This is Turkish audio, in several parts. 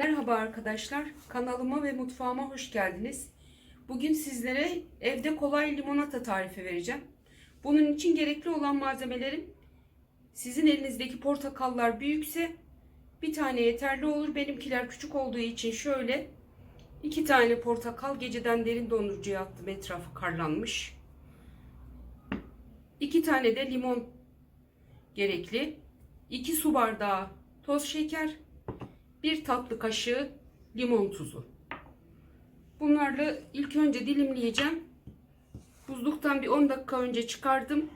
Merhaba arkadaşlar, kanalıma ve mutfağıma hoş geldiniz. Bugün sizlere evde kolay limonata tarifi vereceğim. Bunun için gerekli olan malzemelerim sizin elinizdeki portakallar büyükse bir tane yeterli olur. Benimkiler küçük olduğu için şöyle iki tane portakal geceden derin dondurucuya attım. Etrafı karlanmış. İki tane de limon gerekli. 2 su bardağı toz şeker, bir tatlı kaşığı limon tuzu. Bunlarla ilk önce dilimleyeceğim. Buzluktan bir 10 dakika önce çıkardım.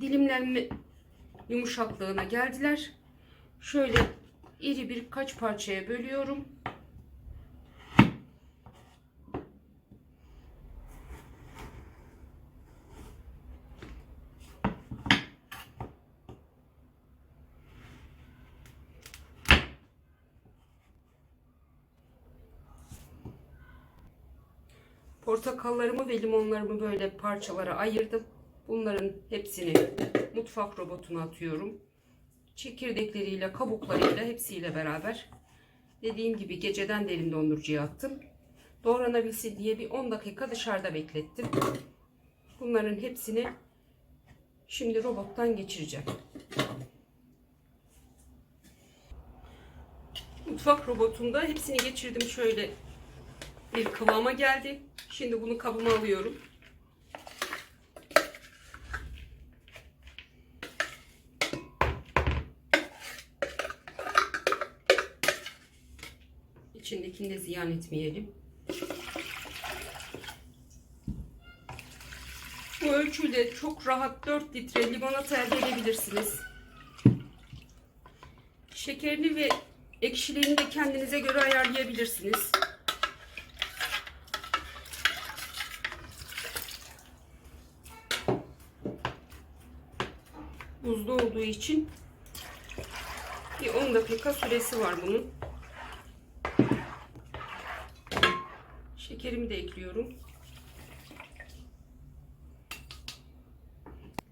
Dilimlenme yumuşaklığına geldiler. Şöyle iri birkaç parçaya bölüyorum. Portakallarımı ve limonlarımı böyle parçalara ayırdım. Bunların hepsini mutfak robotuna atıyorum. Çekirdekleriyle, kabuklarıyla hepsiyle beraber. Dediğim gibi geceden derin dondurucuya attım. Doğranabilsin diye bir 10 dakika dışarıda beklettim. Bunların hepsini şimdi robottan geçireceğim. Mutfak robotunda hepsini geçirdim şöyle bir kıvama geldi. Şimdi bunu kabıma alıyorum. İçindekini de ziyan etmeyelim. Bu ölçüyle çok rahat 4 litre limonata elde edebilirsiniz. Şekerini ve ekşiliğini de kendinize göre ayarlayabilirsiniz. Buzlu olduğu için bir 10 dakika süresi var bunun. Şekerimi de ekliyorum.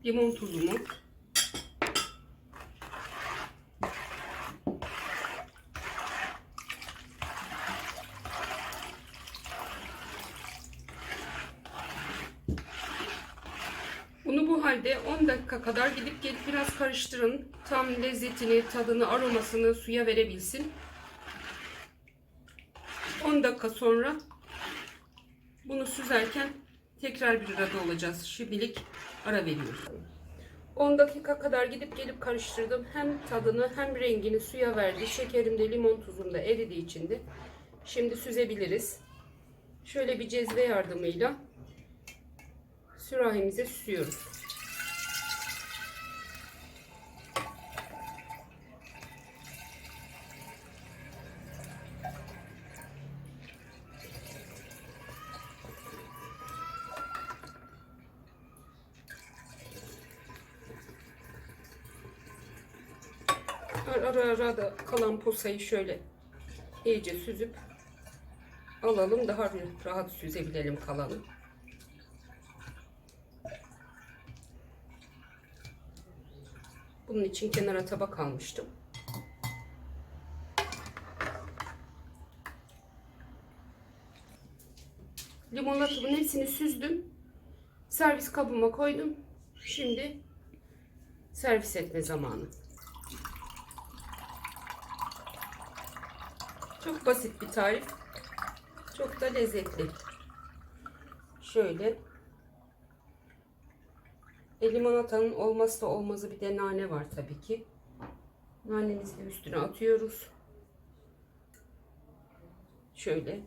Limon tuzumu. Bunu bu halde 10 dakika kadar gidip gelip biraz karıştırın. Tam lezzetini, tadını, aromasını suya verebilsin. 10 dakika sonra bunu süzerken tekrar bir arada olacağız. Şimdilik ara veriyoruz. 10 dakika kadar gidip gelip karıştırdım. Hem tadını hem rengini suya verdi. Şekerim de limon tuzum da eridiği için de. Şimdi süzebiliriz. Şöyle bir cezve yardımıyla sürahimize süsüyoruz. Ara ara da kalan posayı şöyle iyice süzüp alalım. Daha rahat süzebilelim kalanı. Bunun için kenara tabak almıştım. Limonatımın hepsini süzdüm. Servis kabıma koydum. Şimdi servis etme zamanı. Çok basit bir tarif. Çok da lezzetli. Şöyle e, limonatanın olmazsa olmazı bir de nane var tabii ki. Nanemizi de üstüne atıyoruz. Şöyle.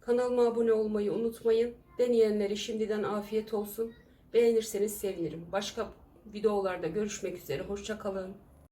Kanalıma abone olmayı unutmayın. Deneyenlere şimdiden afiyet olsun. Beğenirseniz sevinirim. Başka videolarda görüşmek üzere. Hoşçakalın.